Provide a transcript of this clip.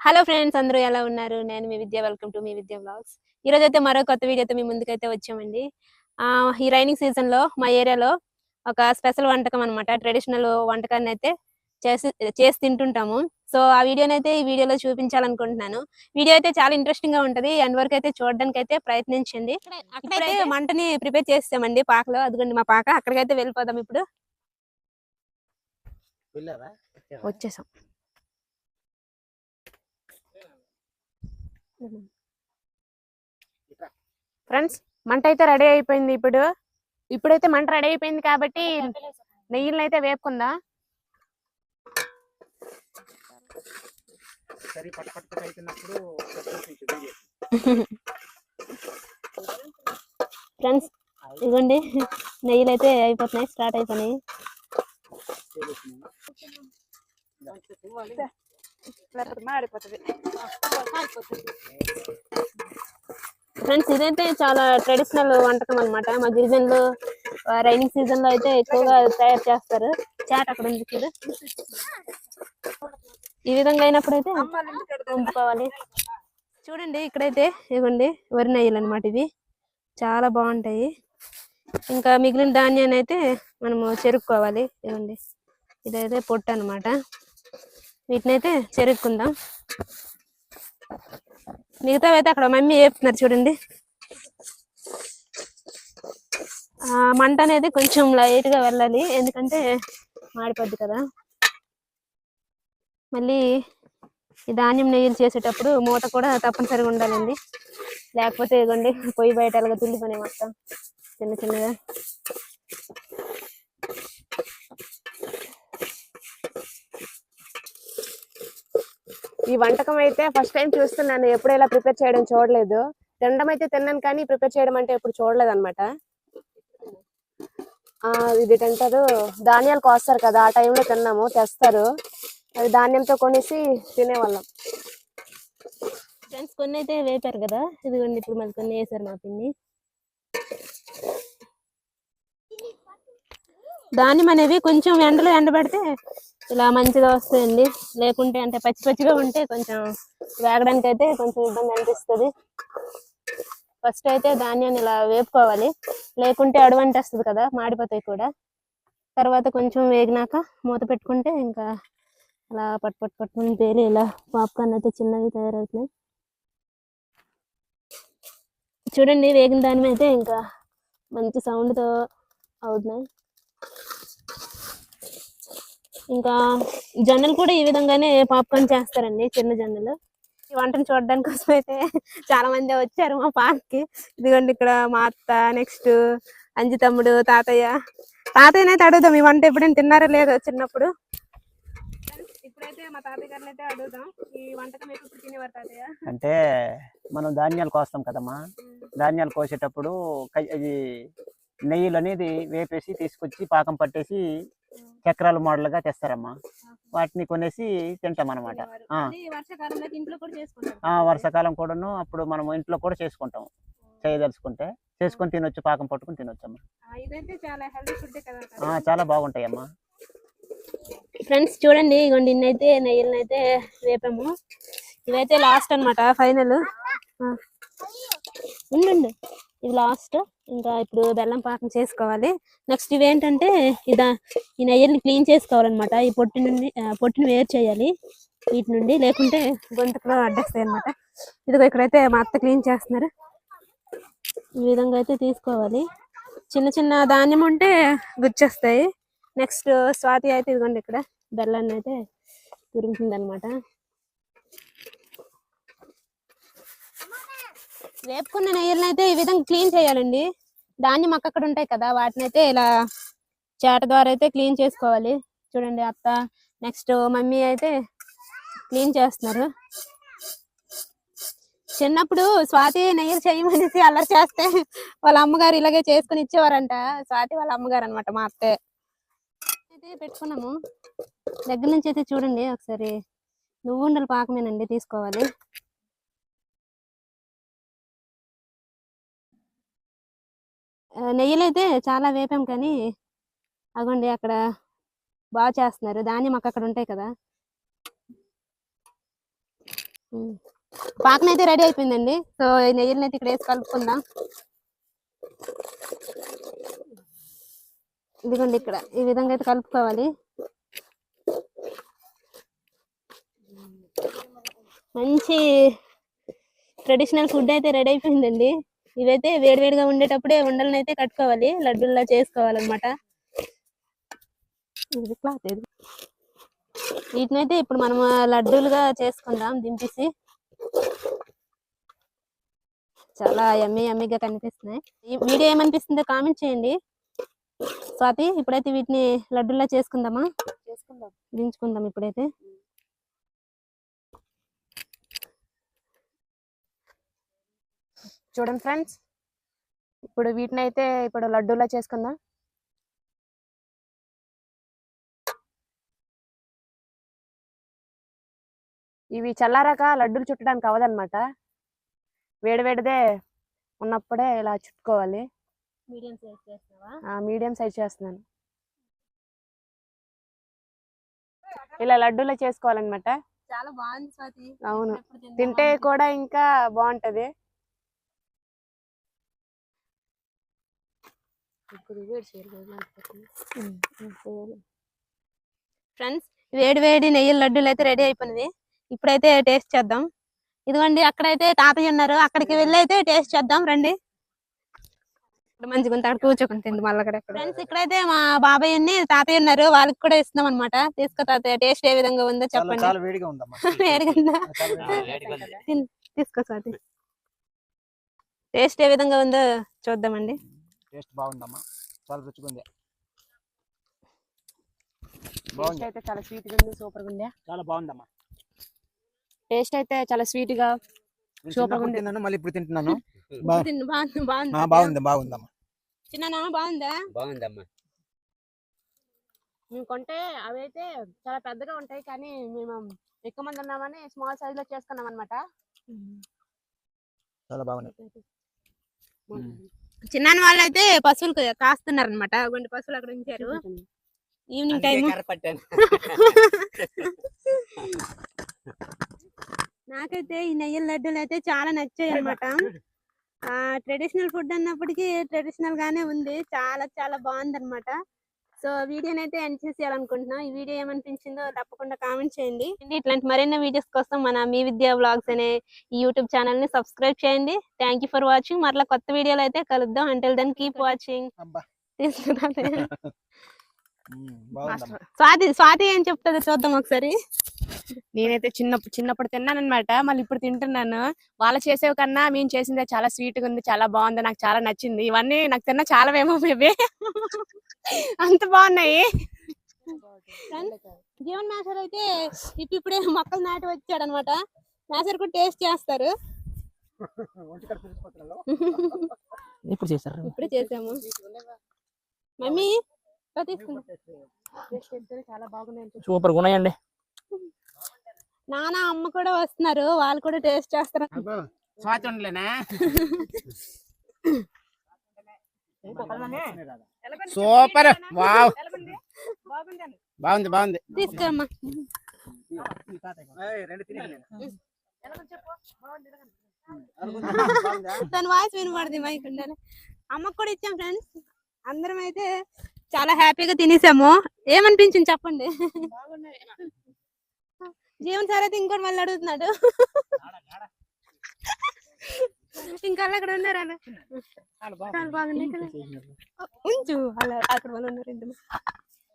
Hello friends అందరూ ఎలా ఉన్నారు? నేను మీ విద్య వెల్కమ్ టు మీ విద్య బ్లాగ్స్ ఈ రోజు అయితే మరో కొత్త వీడియోతో మీ ముందుకైతే వచ్చామండి. ఆ, ఈ రైనింగ్ సీజన్లో మా ఏరియాలో ఒక స్పెషల్ వంటకం అనమాట ట్రెడిషనల్ వంటకాన్ని అయితే చేసి చేసి తింటుంటాము. సో ఆ వీడియోని అయితే ఈ వీడియోలో చూపించాలనుకుంటున్నాను. వీడియో అయితే చాలా ఇంట్రెస్టింగ్గా ఉంటది. ఎండ్ వరకు అయితే చూడడానికి అయితే ప్రయత్నించండి అక్కడైతే మంటని ప్రిపేర్ చేస్తామండి పాకలో. అదిగోండి మా పాక అక్కడికైతే వెళ్ళిపోదాం ఇప్పుడు. వచ్చేసాం. ఫ్రెండ్స్ మంట అయితే రెడీ అయిపోయింది ఇప్పుడు. ఇప్పుడైతే మంట రెడీ అయిపోయింది కాబట్టి నెయ్యిని అయితే వేపుకుందా. ఫ్రెండ్స్ ఇవ్వండి నెయ్యిలు అయితే అయిపోతున్నాయి స్టార్ట్ అయిపోయినాయి. ఫ్రెండ్స్ ఇదైతే చాలా ట్రెడిషనల్ వంటకం అన్నమాట. మా గిరిజనులు రైనింగ్ సీజన్లో అయితే ఎక్కువగా తయారు చేస్తారు. చాట్ అక్కడ ఉంది చూడు. ఈ విధంగా అయినప్పుడు అయితే వంపుకోవాలి. చూడండి ఇక్కడైతే ఇవ్వండి వరి నెయ్యలు అనమాట ఇవి. చాలా బాగుంటాయి. ఇంకా మిగిలిన ధాన్యాన్ని అయితే మనము చెరుక్కోవాలి. ఇవ్వండి. ఇదైతే పొట్టు అనమాట వీటిని అయితే చెరుక్కుందాం. మిగతావి అయితే అక్కడ మమ్మీ వేపుతున్నారు చూడండి. ఆ మంట అనేది కొంచెం లైట్గా వెళ్ళాలి. ఎందుకంటే మాడిపోద్ది కదా. మళ్ళీ ఈ ధాన్యం నెయ్యిలు చేసేటప్పుడు మూత కూడా తప్పనిసరిగా ఉండాలండి. లేకపోతే ఇదిగోండి పొయ్యి బయట అలాగ పని మొత్తం చిన్న చిన్నగా. ఈ వంటకం అయితే ఫస్ట్ టైం చూస్తున్నాను ఎప్పుడు ఇలా ప్రిపేర్ చేయడం చూడలేదు. తినడం అయితే తిన్నాను కానీ ప్రిపేర్ చేయడం అంటే ఎప్పుడు చూడలేదు అనమాట ఇది అంటారు ధాన్యాలు కోస్తారు కదా ఆ టైంలో తిన్నాము తెస్తారు. అది ధాన్యంతో కొనేసి తినేవాళ్ళం. ఫ్రెండ్స్ కొన్ని అయితే వేపారు కదా ఇదిగోండి ఇప్పుడు మళ్ళీ కొన్ని వేసారు మా పిన్ని. ధాన్యం అనేవి కొంచెం ఎండలో ఎండబెడితే ఇలా మంచిగా వస్తాయండి. లేకుంటే అంటే పచ్చి పచ్చిగా ఉంటే కొంచెం వేగడానికి అయితే కొంచెం ఇబ్బంది అనిపిస్తుంది. ఫస్ట్ అయితే ధాన్యాన్ని ఇలా వేపుకోవాలి. లేకుంటే అడవంటి వస్తుంది కదా మాడిపోతాయి కూడా. తర్వాత కొంచెం వేగినాక మూత పెట్టుకుంటే ఇంకా అలా పట్టు పట్టు పట్టుకుని పేలి ఇలా పాప్కార్న్ అయితే చిన్నవి తయారవుతున్నాయి. చూడండి వేగిన దాని అయితే ఇంకా మంచి సౌండ్తో అవుతున్నాయి. ఇంకా జొన్నలు కూడా ఈ విధంగానే పాప్కార్న్ చేస్తారండి చిన్న జొన్నలు. ఈ వంటను చూడడానికి కోసం అయితే చాలా మంది వచ్చారు మా పార్క్కి. ఇదిగోండి ఇక్కడ మా అత్త నెక్స్ట్ అంజి తమ్ముడు తాతయ్య. తాతయ్యనైతే అడుగుదాం ఈ వంట ఎప్పుడైనా తిన్నారో లేదో చిన్నప్పుడు. ఇప్పుడైతే మా తాతయ్య గారిని అయితే అడుగుదాం ఈ వంటకం ఎప్పుడు తినేవారు తాతయ్య? అంటే మనం ధాన్యాలు కోస్తాం కదమ్మా. ధాన్యాలు కోసేటప్పుడు కై- ఇది నెయ్యిలు అనేది వేపేసి తీసుకొచ్చి పాకం పట్టేసి చక్రాల మోడల్గా తెస్తారమ్మా. వాటిని కొనేసి తింటాం అనమాట తినేవారు. ఆ. అది వర్షాకాలంలో అయితే ఇంట్లో కూడా చేసుకుంటారు ఆ వర్షాకాలం కూడాను అప్పుడు మనం ఇంట్లో కూడా చేసుకుంటాం. చేయదలుచుకుంటే. చేసుకొని తినొచ్చు పాకం పట్టుకుని తినొచ్చమ్మా. ఆ, ఇదైతే చాలా హెల్తీ ఫుడ్ కదా ఆ, చాలా బాగుంటాయమ్మా. ఫ్రెండ్స్ చూడండి ఇగోండి ఇన్నైతే నెయ్యిలను అయితే వేపాము. ఇవైతే లాస్ట్ అన్నమాట ఫైనల్ ఉండు. ఇది లాస్ట్ ఇంకా ఇప్పుడు బెల్లం పాకం చేసుకోవాలి. నెక్స్ట్ ఇవేంటంటే ఇదా ఈ నెయ్యిని క్లీన్ చేసుకోవాలన్నమాట. ఈ పొట్టి నుండి పొట్టిని వేరు చేయాలి. వీటి నుండి లేకుంటే గొంతుకులో అడ్డేస్తాయి అనమాట ఇదిగో ఇక్కడైతే మా అత్త క్లీన్ చేస్తున్నారు. ఈ విధంగా అయితే తీసుకోవాలి. చిన్న చిన్న ధాన్యం ఉంటే గుచ్చేస్తాయి. నెక్స్ట్ స్వాతి అయితే ఇదిగోండి ఇక్కడ బెల్లాన్ని అయితే తురుముతుంది అనమాట వేపుకున్న నెయ్యలను అయితే ఈ విధంగా క్లీన్ చేయాలండి. ధాన్యం అక్కడ ఉంటాయి కదా వాటిని అయితే ఇలా చేట ద్వారా అయితే క్లీన్ చేసుకోవాలి. చూడండి అత్త నెక్స్ట్ మమ్మీ అయితే క్లీన్ చేస్తున్నారు. చిన్నప్పుడు స్వాతి నెయ్యి చేయమనేసి అల్లరి చేస్తే వాళ్ళ అమ్మగారు ఇలాగే చేసుకుని ఇచ్చేవారంట. స్వాతి వాళ్ళ అమ్మగారు అనమాట మా అత్తే. అయితే పెట్టుకున్నాము. దగ్గర నుంచి అయితే చూడండి ఒకసారి. నువ్వు ఉండలు పాకమేనండి తీసుకోవాలి. నెయ్యిలు అయితే చాలా వేపాం కానీ అగోండి అక్కడ బాగా చేస్తున్నారు. ధాన్యం అక్కడ ఉంటాయి కదా. ఉమ్. పాకం అయితే రెడీ అయిపోయిందండి. సో ఈ నెయ్యిని అయితే ఇక్కడ వేసి కలుపుకుందాం. ఇదిగోండి ఇక్కడ. ఈ విధంగా అయితే కలుపుకోవాలి. మంచి ట్రెడిషనల్ ఫుడ్ అయితే రెడీ అయిపోయిందండి. ఇవైతే వేడివేడిగా ఉండేటప్పుడే ఉండలను అయితే కట్టుకోవాలి లడ్డూల్లా చేసుకోవాలన్నమాట. ఇది క్లాత్ ఇది వీటినైతే ఇప్పుడు మనం లడ్డూలుగా చేసుకుందాం దింపేసి. చాలా ఎమ్మి ఎమ్మిగా కనిపిస్తున్నాయి. వీడియో ఏమనిపిస్తుందో కామెంట్ చేయండి. స్వాతి ఇప్పుడైతే వీటిని లడ్డూల్లా చేసుకుందామా? చేసుకుందాం. దించుకుందాం ఇప్పుడైతే. చూడండి ఫ్రెండ్స్. ఇప్పుడు వీటిని అయితే ఇప్పుడు లడ్డూలా చేసుకుందాం. ఇవి చల్లారాక లడ్డూలు చుట్టడానికి అవ్వదన్నమాట. వేడివేడిదే ఉన్నప్పుడే ఇలా చుట్టుకోవాలి. మీడియం సైజ్ చేస్తున్నావా? మీడియం సైజ్ చేస్తున్నాను. ఇలా లడ్డూలా చేసుకోవాలన్నమాట. చాలా బాగుంది స్వాతి. అవును. తింటే. కూడా ఇంకా బాగుంటది. ఫ్రెండ్స్ వేడి వేడి నెయ్యి లడ్డూలు అయితే రెడీ అయిపోయినవి. ఇప్పుడైతే టేస్ట్ చేద్దాం. ఇదిగోండి అక్కడైతే తాతయ్య ఉన్నారు. అక్కడికి వెళ్ళి అయితే టేస్ట్ చేద్దాం. రండి. ఇక్కడ మంచిగా ఉంది. అక్కడ కూర్చోకుండా. తింది మళ్ళీ అక్కడ ఫ్రెండ్స్ ఇక్కడైతే మా బాబాయ్ ఉన్ని తాతయ్య ఉన్నారు. వాళ్ళకి కూడా ఇస్తున్నాం అనమాట తీసుకో తాతయ్య టేస్ట్ ఏ విధంగా ఉందో చెప్పండి. వేడిగా ఉందా? తీసుకో స్వాతి. టేస్ట్ ఏ విధంగా ఉందో చూద్దామండి. టేస్ట్ బాగుందమ్మా. చాలా రుచిగా ఉంది టేస్ట్ బాగుంది అయితే చాలా స్వీట్గా ఉంది సూపర్గా ఉంది? చాలా బాగుందమ్మా. టేస్ట్ అయితే చాలా స్వీట్గా సూపర్ ఉంది. తిన్నాను మళ్ళీ ఇప్పుడు తింటున్నాను. బాగుంది బాగుంది ఆ, బాగుంది బాగుందమ్మా. చిన్న బాగుందా? బాగుందమ్మా. మేము కొంటే అవి అయితే చాలా పెద్దగా ఉంటాయి కానీ మేము ఎక్కువ మంది ఉన్నామని స్మాల్ సైజ్లో చేసుకున్నాం అనమాట చాలా బాగుంది. చిన్న వాళ్ళు అయితే పశువులు కాస్తున్నారు అనమాట కొన్ని పశువులు అక్కడ ఉంచారు. ఈవినింగ్ టైం నాకైతే ఈ నెయ్యి లడ్డూలు అయితే చాలా నచ్చాయి అనమాట ఆ ట్రెడిషనల్ ఫుడ్ అన్నప్పటికీ ట్రెడిషనల్ గానే ఉంది. చాలా చాలా బాగుంది అనమాట సో వీడియోని అయితే ఎండ్ చేసేయాలనుకుంటున్నాం. ఈ వీడియో ఏమనిపించిందో తప్పకుండా కామెంట్ చేయండి. ఇట్లాంటి మరిన్ని వీడియోస్ కోసం మన మీ విద్యా బ్లాగ్స్ అనే ఈ యూట్యూబ్ ఛానల్ని సబ్స్క్రైబ్ చేయండి. థ్యాంక్ యూ ఫర్ వాచింగ్ మరలా కొత్త వీడియోలు అయితే కలుద్దాం. Until then keep watching Swathi Swathi ఏం చెప్తుందో చూద్దాం ఒకసారి. నేనైతే చిన్న చిన్నప్పుడు తిన్నాను అనమాట మళ్ళీ ఇప్పుడు తింటున్నాను. వాళ్ళు చేసేవి కన్నా మేము చేసిందే చాలా స్వీట్గా ఉంది చాలా బాగుంది నాకు చాలా నచ్చింది. ఇవన్నీ నాకు తిన్న చాలా ఏమో మేబీ. అంత బాగున్నాయి. జీవన్ మేషర్ అయితే ఇప్పుడు ఇప్పుడే మొక్కలు నాటి వచ్చాడు అనమాట మేషర్ కూడా టేస్ట్ చేస్తారు. ఇప్పుడు చేశారు? ఇప్పుడే చేసాము. మమ్మీ సూపర్ ఉన్నాయండి నాన్న అమ్మ కూడా వస్తున్నారు. వాళ్ళు కూడా టేస్ట్ చేస్తారు. స్వాతి ఉండలేనా? సూపర్. వావ్. బాగుంది బాగుంది తీసుకురమ్మా. తన వాయిస్ వినపడింది మైక్ ఉండాలి. అమ్మకు కూడా ఇచ్చాం ఫ్రెండ్స్. అందరం అయితే చాలా హ్యాపీగా తినేసాము. ఏమనిపించింది చెప్పండి? జీవన్ సార్ అయితే ఇంకోటి మళ్ళీ అడుగుతున్నాడు. ఇంకా అలా అక్కడ ఉన్నారు అలా. చాలా బాగుంది. ఉంచు అలా అక్కడ వాళ్ళు ఉన్నారు